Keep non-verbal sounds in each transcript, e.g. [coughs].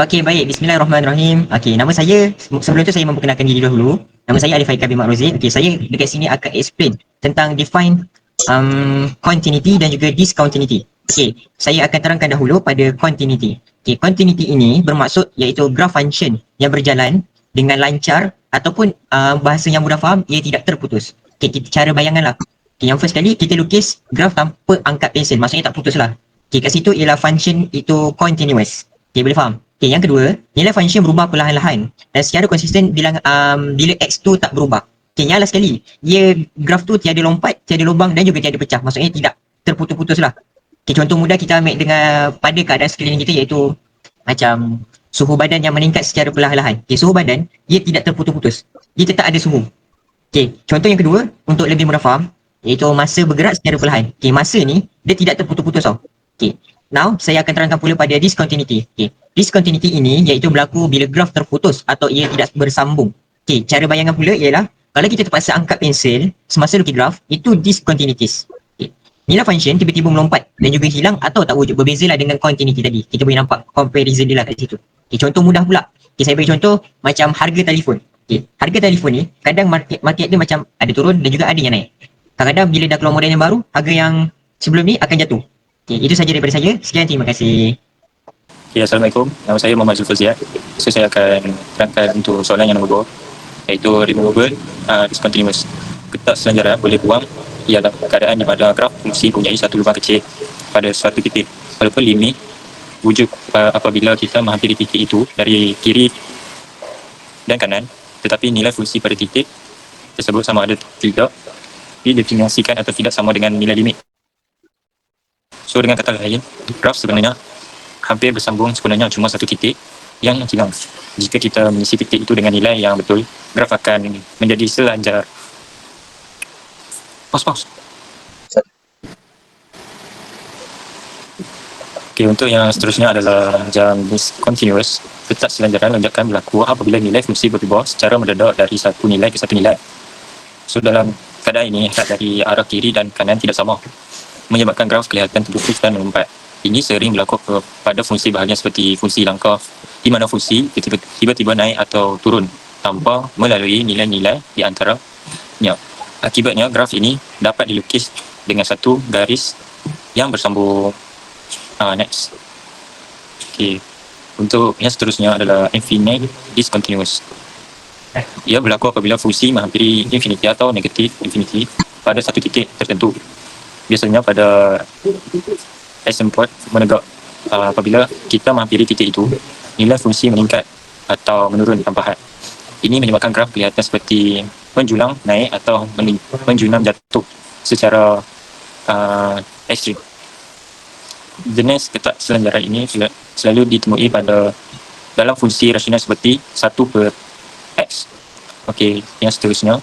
Okey, baik. Bismillahirrahmanirrahim. Okey, nama saya, sebelum tu saya memperkenalkan diri dahulu. Nama saya Alif Haikal bin Makruzi. Okey, saya dekat sini akan explain tentang define um, continuity dan juga discontinuity. Okey, saya akan terangkan dahulu pada continuity. Okey, continuity ini bermaksud iaitu graph function yang berjalan dengan lancar ataupun uh, bahasa yang mudah faham, ia tidak terputus. Okey, cara bayanganlah. Okey, yang first kali kita lukis graph tanpa angkat pensel. Maksudnya tak putus lah. Okey, kat situ ialah function itu continuous. Okey, boleh faham? Okay, yang kedua, nilai function berubah perlahan-lahan dan secara konsisten bila um, bila x tu tak berubah. Okay, yang last sekali, dia graf tu tiada lompat, tiada lubang dan juga tiada pecah. Maksudnya tidak terputus-putus lah. Okay, contoh mudah kita ambil dengan pada keadaan sekeliling kita iaitu macam suhu badan yang meningkat secara perlahan-lahan. Okay, suhu badan, dia tidak terputus-putus. Dia tetap ada suhu. Okay, contoh yang kedua, untuk lebih mudah faham, iaitu masa bergerak secara perlahan. Okay, masa ni, dia tidak terputus-putus tau. Okay, now saya akan terangkan pula pada discontinuity. Okay, discontinuity ini iaitu berlaku bila graf terputus atau ia tidak bersambung. Okey, cara bayangan pula ialah kalau kita terpaksa angkat pensel semasa lukis graf, itu discontinuities. Okay. Nilai function tiba-tiba melompat dan juga hilang atau tak wujud berbeza lah dengan continuity tadi. Kita boleh nampak comparison dia lah kat situ. Okay, contoh mudah pula. Okay, saya bagi contoh macam harga telefon. Okay, harga telefon ni kadang market, market dia macam ada turun dan juga ada yang naik. Kadang-kadang bila dah keluar model yang baru, harga yang sebelum ni akan jatuh. Okay, itu saja daripada saya. Sekian, terima kasih. Okay, Assalamualaikum. Nama saya Muhammad Zulful Ziad. So, saya akan terangkan untuk soalan yang nombor 2 iaitu removable uh, discontinuous. Ketak selanjaran boleh buang ialah keadaan di mana graf fungsi punya satu lubang kecil pada suatu titik. Walaupun limit wujud uh, apabila kita menghampiri titik itu dari kiri dan kanan tetapi nilai fungsi pada titik tersebut sama ada tidak didefinisikan atau tidak sama dengan nilai limit. So dengan kata lain, graf sebenarnya hampir bersambung sebenarnya cuma satu titik yang hilang. Jika kita mengisi titik itu dengan nilai yang betul, graf akan menjadi selanjar. Pause, pause. Okay, untuk yang seterusnya adalah jam discontinuous. Letak selanjaran lonjakan berlaku apabila nilai fungsi berubah secara mendadak dari satu nilai ke satu nilai. So dalam keadaan ini, dari arah kiri dan kanan tidak sama. Menyebabkan graf kelihatan terputus dan melompat. Ini sering berlaku pada fungsi bahagian seperti fungsi langkah di mana fungsi tiba-tiba naik atau turun tanpa melalui nilai-nilai di antaranya. Akibatnya graf ini dapat dilukis dengan satu garis yang bersambung. Uh, next. Okay. Untuk yang seterusnya adalah infinite discontinuous. Ia berlaku apabila fungsi menghampiri infinity atau negatif infinity pada satu titik tertentu. Biasanya pada asymptote menegak uh, apabila kita menghampiri titik itu nilai fungsi meningkat atau menurun tanpa had ini menyebabkan graf kelihatan seperti menjulang naik atau menjulang jatuh secara uh, ekstrim. Jenis ketak selanjaran ini selalu ditemui pada dalam fungsi rasional seperti 1 per x. Okey, yang seterusnya.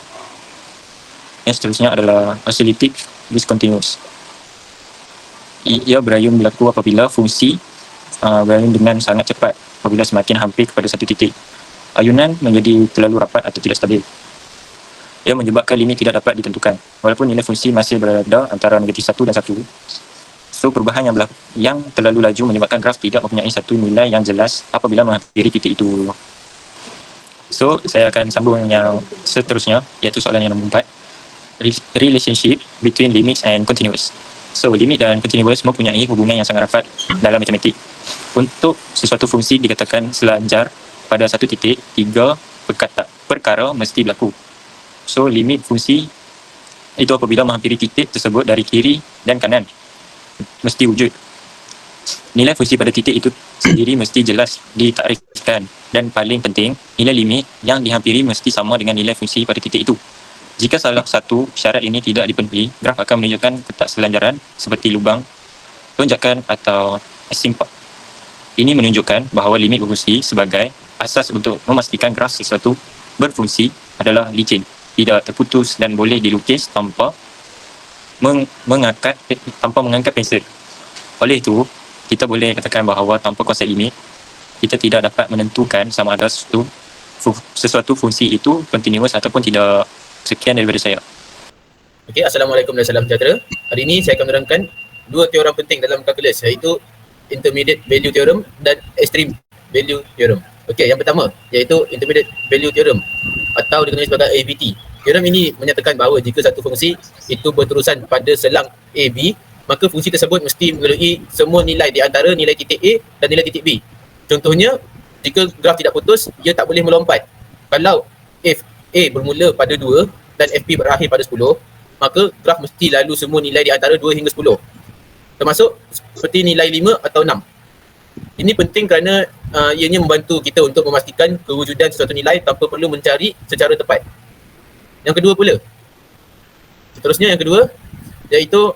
Yang seterusnya adalah oscillative discontinuous ia berayun berlaku apabila fungsi uh, berayun dengan sangat cepat apabila semakin hampir kepada satu titik. Ayunan menjadi terlalu rapat atau tidak stabil. Ia menyebabkan limit tidak dapat ditentukan walaupun nilai fungsi masih berada antara negatif satu dan satu. So perubahan yang berlaku, yang terlalu laju menyebabkan graf tidak mempunyai satu nilai yang jelas apabila menghampiri titik itu. So saya akan sambung yang seterusnya iaitu soalan yang nombor 4. Relationship between limits and continuous. So limit dan continuous mempunyai hubungan yang sangat rapat dalam matematik. Untuk sesuatu fungsi dikatakan selanjar pada satu titik, tiga perkata, perkara mesti berlaku. So limit fungsi itu apabila menghampiri titik tersebut dari kiri dan kanan mesti wujud. Nilai fungsi pada titik itu sendiri mesti jelas ditarikkan dan paling penting nilai limit yang dihampiri mesti sama dengan nilai fungsi pada titik itu. Jika salah satu syarat ini tidak dipenuhi, graf akan menunjukkan ketak selanjaran seperti lubang, lonjakan atau asymptote. Ini menunjukkan bahawa limit berfungsi sebagai asas untuk memastikan graf sesuatu berfungsi adalah licin, tidak terputus dan boleh dilukis tanpa meng- mengangkat tanpa mengangkat pensel. Oleh itu, kita boleh katakan bahawa tanpa konsep limit, kita tidak dapat menentukan sama ada sesuatu, sesuatu fungsi itu continuous ataupun tidak Sekian daripada saya. Okey, Assalamualaikum dan salam sejahtera. Hari ini saya akan menerangkan dua teorem penting dalam kalkulus iaitu intermediate value theorem dan extreme value theorem. Okey, yang pertama iaitu intermediate value theorem atau dikenali sebagai AVT. Teorem ini menyatakan bahawa jika satu fungsi itu berterusan pada selang AB, maka fungsi tersebut mesti melalui semua nilai di antara nilai titik A dan nilai titik B. Contohnya, jika graf tidak putus, ia tak boleh melompat. Kalau if A bermula pada 2 dan FP berakhir pada 10, maka graf mesti lalu semua nilai di antara 2 hingga 10. Termasuk seperti nilai 5 atau 6. Ini penting kerana uh, ianya membantu kita untuk memastikan kewujudan sesuatu nilai tanpa perlu mencari secara tepat. Yang kedua pula. Seterusnya yang kedua iaitu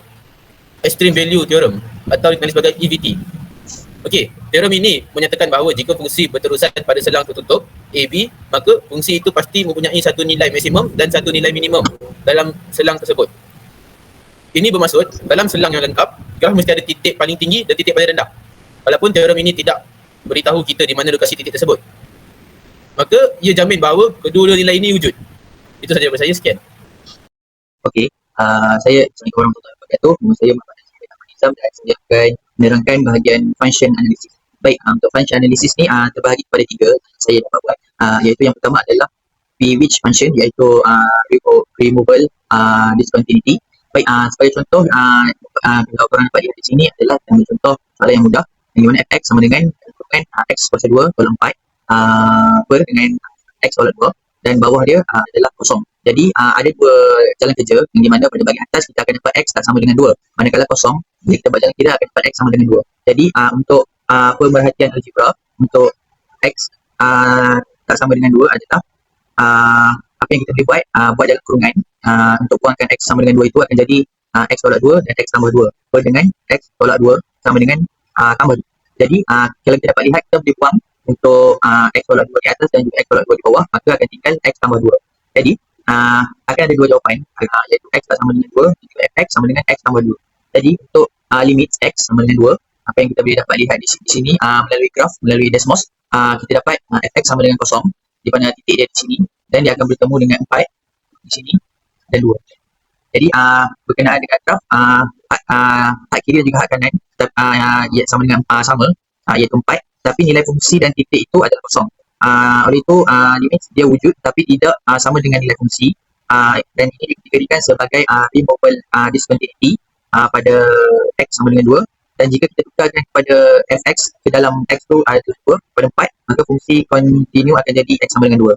extreme value theorem atau dikenali sebagai EVT. Okey, teorem ini menyatakan bahawa jika fungsi berterusan pada selang tertutup AB, maka fungsi itu pasti mempunyai satu nilai maksimum dan satu nilai minimum dalam selang tersebut. Ini bermaksud dalam selang yang lengkap, graf mesti ada titik paling tinggi dan titik paling rendah. Walaupun teorem ini tidak beritahu kita di mana lokasi titik tersebut. Maka ia jamin bahawa kedua-dua nilai ini wujud. Itu saja daripada saya, sekian. Okey, uh, saya Assalamualaikum warahmatullahi wabarakatuh. Nama saya Muhammad Nasir bin Ahmad Nizam dan saya akan menerangkan bahagian function analysis. Baik, uh, untuk function analysis ni uh, terbahagi kepada tiga saya dapat buat. Uh, iaitu yang pertama adalah P-which function iaitu uh, remo- removal uh, discontinuity. Baik, uh, sebagai contoh, uh, uh, kalau korang dapat lihat di sini adalah contoh soalan yang mudah yang mana fx sama dengan uh, x kuasa 2 tolong 4 uh, per dengan x tolak 2 dan bawah dia uh, adalah kosong. Jadi uh, ada dua jalan kerja yang di mana pada bahagian atas kita akan dapat x tak sama dengan 2. Manakala kosong, bila kita buat jalan kiri akan dapat x sama dengan 2. Jadi uh, untuk uh, pemerhatian algebra untuk x uh, tak sama dengan 2 adalah uh, apa yang kita boleh buat, uh, buat jalan kurungan uh, untuk buangkan x sama dengan 2 itu akan jadi uh, x tolak 2 dan x tambah 2 per dengan x tolak 2 sama dengan uh, tambah 2. Jadi uh, kalau kita dapat lihat kita boleh buang untuk uh, x tolak 2 di atas dan juga x tolak 2 di bawah maka akan tinggal x tambah 2. Jadi uh, akan ada dua jawapan uh, iaitu x tak sama dengan 2 dan juga x sama dengan x tambah 2. Jadi untuk uh, limit x sama dengan 2 apa yang kita boleh dapat lihat di sini, di sini uh, melalui graf, melalui Desmos uh, kita dapat uh, fx sama dengan kosong di mana titik dia di sini dan dia akan bertemu dengan 4 di sini dan 2. Jadi uh, berkenaan dengan graf uh, uh, part kiri dan juga part kanan uh, uh, sama dengan uh, sama uh, iaitu 4 tapi nilai fungsi dan titik itu adalah kosong. Uh, oleh itu uh, dia wujud tapi tidak uh, sama dengan nilai fungsi. Uh, dan ini dikategorikan sebagai uh, removable uh, discontinuity uh, pada x sama dengan 2 dan jika kita tukarkan kepada fx ke dalam x tu ada uh, 2 pada 4 maka fungsi continue akan jadi x sama dengan 2.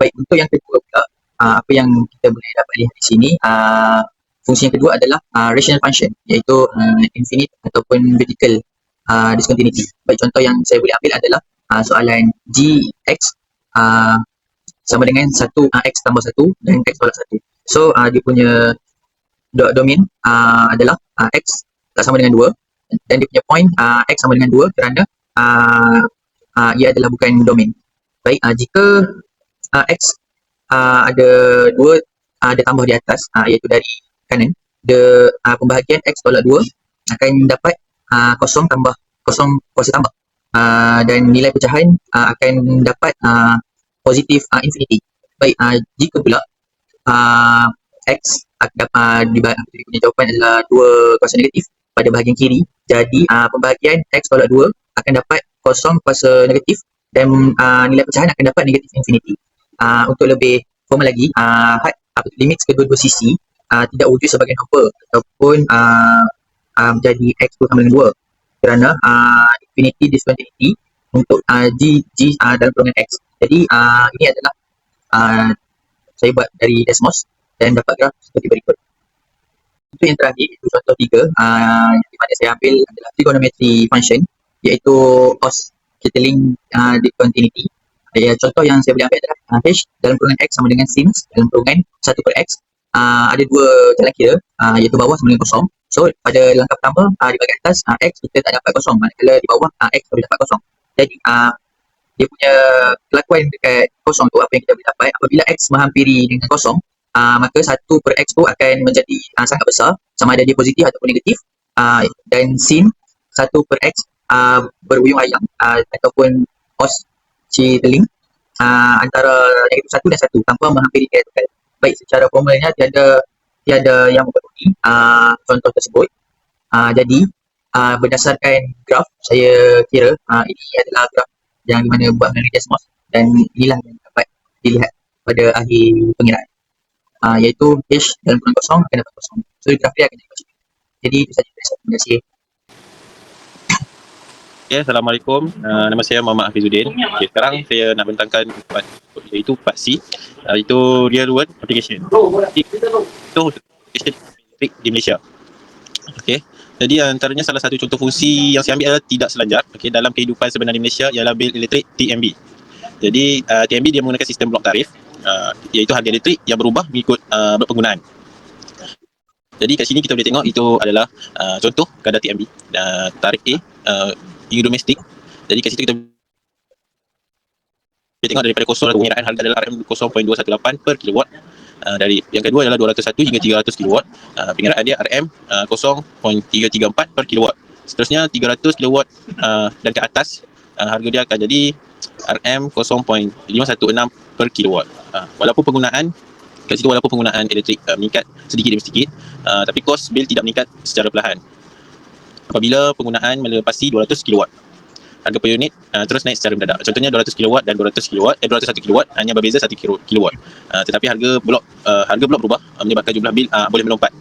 Baik, untuk yang kedua pula uh, apa yang kita boleh dapat lihat di sini uh, fungsi yang kedua adalah uh, rational function iaitu uh, infinite ataupun vertical uh, discontinuity. Baik contoh yang saya boleh ambil adalah uh, soalan gx uh, sama dengan 1 uh, x tambah 1 dan x tolak 1. So uh, dia punya do- domain uh, adalah uh, x tak sama dengan 2 dan dia punya point uh, x sama dengan 2 kerana uh, uh, ia adalah bukan domain. Baik uh, jika uh, x uh, ada 2 uh, ada tambah di atas uh, iaitu dari kanan the uh, pembahagian x tolak 2 akan dapat uh, kosong tambah kosong kuasa tambah uh, dan nilai pecahan uh, akan dapat uh, positif uh, infinity. Baik, uh, jika pula uh, x uh, uh, punya jawapan adalah dua kuasa negatif pada bahagian kiri, jadi uh, pembahagian x tolak 2 akan dapat kosong kuasa negatif dan uh, nilai pecahan akan dapat negatif infinity. Uh, untuk lebih formal lagi, uh, had limit kedua-dua sisi uh, tidak wujud sebagai nombor ataupun uh, uh, menjadi x tu sama dengan 2 kerana uh, infinity discontinuity untuk uh, g g uh, dalam golongan x. Jadi uh, ini adalah uh, saya buat dari Desmos dan dapat graf seperti berikut. Untuk yang terakhir, itu contoh tiga uh, di mana saya ambil adalah trigonometry function iaitu os Kitterling uh, discontinuity. Ya, contoh yang saya boleh ambil adalah uh, h dalam kurungan x sama dengan sin dalam kurungan 1 per x. Uh, ada dua jalan kira uh, iaitu bawah sama dengan kosong. So pada langkah pertama uh, di bahagian atas uh, x kita tak dapat kosong manakala di bawah uh, x boleh dapat kosong. Jadi uh, dia punya kelakuan dekat kosong tu apa yang kita boleh dapat apabila x menghampiri dengan kosong uh, maka 1 per x tu akan menjadi uh, sangat besar sama ada dia positif ataupun negatif uh, dan sin 1 per x uh, beruyung ayam uh, ataupun os Citeling uh, antara negatif satu dan satu tanpa menghampiri total. Baik, secara formalnya tiada tiada yang memenuhi uh, contoh tersebut. Uh, jadi uh, berdasarkan graf saya kira uh, ini adalah graf yang mana buat dengan Desmos dan inilah yang dapat dilihat pada akhir pengiraan uh, iaitu H dalam kurang kosong akan dapat kosong. So graf dia akan jadi kosong. Jadi itu. Terima kasih. Okay, Assalamualaikum. Uh, nama saya Muhammad Hafizuddin. Okay, sekarang saya nak bentangkan part iaitu part C uh, itu real world application. Itu application di Malaysia. Okey. Jadi antaranya salah satu contoh fungsi yang saya ambil adalah tidak selanjar okey dalam kehidupan sebenar di Malaysia ialah bil elektrik TMB. Jadi uh, TMB dia menggunakan sistem blok tarif uh, iaitu harga elektrik yang berubah mengikut uh, berpenggunaan. Jadi kat sini kita boleh tengok itu adalah uh, contoh kadar TMB dan tarif A uh, hingga domestik. Jadi kat situ kita boleh tengok daripada kosong pengiraan harga adalah RM 0.218 per kilowatt. Uh, dari yang kedua adalah 201 hingga 300 kilowatt. Uh, pengiraan dia RM uh, 0.334 per kilowatt. Seterusnya 300 kilowatt uh, dan ke atas uh, harga dia akan jadi RM 0.516 per kilowatt. Uh, walaupun penggunaan kat situ walaupun penggunaan elektrik uh, meningkat sedikit demi sedikit uh, tapi kos bil tidak meningkat secara perlahan apabila penggunaan melepasi 200 kilowatt. Harga per unit uh, terus naik secara mendadak. Contohnya 200 kilowatt dan 200 kilowatt eh 201 kilowatt hanya berbeza 1 kilo- kilowatt. Uh, tetapi harga blok uh, harga blok berubah uh, menyebabkan jumlah bil uh, boleh melompat.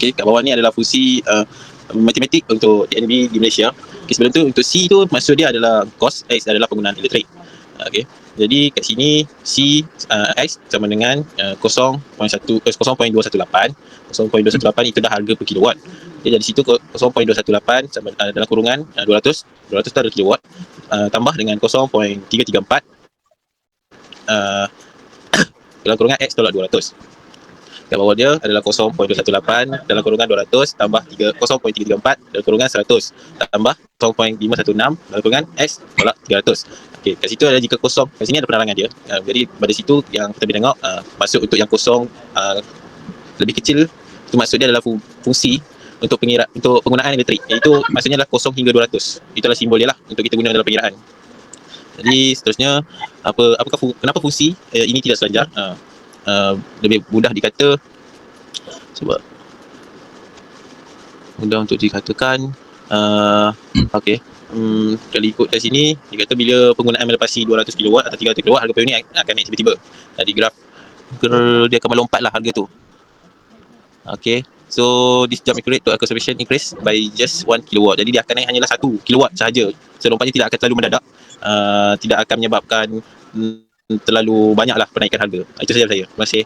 Okey kat bawah ni adalah fungsi uh, matematik untuk TNB di Malaysia. Okay, sebelum tu untuk C tu maksud dia adalah cost X adalah penggunaan elektrik. Uh, okey jadi kat sini C uh, X sama dengan uh, 0.1 eh, 0.218 0.218 itu dah harga per kilowatt jadi dari situ ko- 0.218 sama uh, dalam kurungan uh, 200 200 tu adalah kilowatt uh, tambah dengan 0.334 uh, [coughs] dalam kurungan X tolak 200 kat bawah dia adalah 0.218 dalam kurungan 200 tambah 3, 0.334 dalam kurungan 100 tambah 0.516 dalam kurungan X tolak 300 Okey, kat situ ada jika kosong. Kat sini ada penerangan dia. Uh, jadi pada situ yang kita boleh tengok uh, maksud untuk yang kosong uh, lebih kecil itu maksud dia adalah fu- fungsi untuk pengira untuk penggunaan elektrik iaitu maksudnya adalah kosong hingga 200 itulah simbol dia lah untuk kita guna dalam pengiraan. Jadi seterusnya apa apakah fu- kenapa fungsi uh, ini tidak selanjar? Uh, uh, lebih mudah dikata sebab mudah untuk dikatakan uh, okey. Hmm, kalau ikut kat sini dia kata bila penggunaan melepasi 200 kW atau 300 kW harga per unit akan naik tiba-tiba. Jadi graf dia akan melompat lah harga tu. Okay So this jump accurate to a conservation increase by just 1 kW Jadi dia akan naik hanyalah 1 kW sahaja. Selompatnya tidak akan terlalu mendadak. Uh, Tidak akan menyebabkan mm, terlalu banyak lah penaikan harga. Itu saja saya. Terima kasih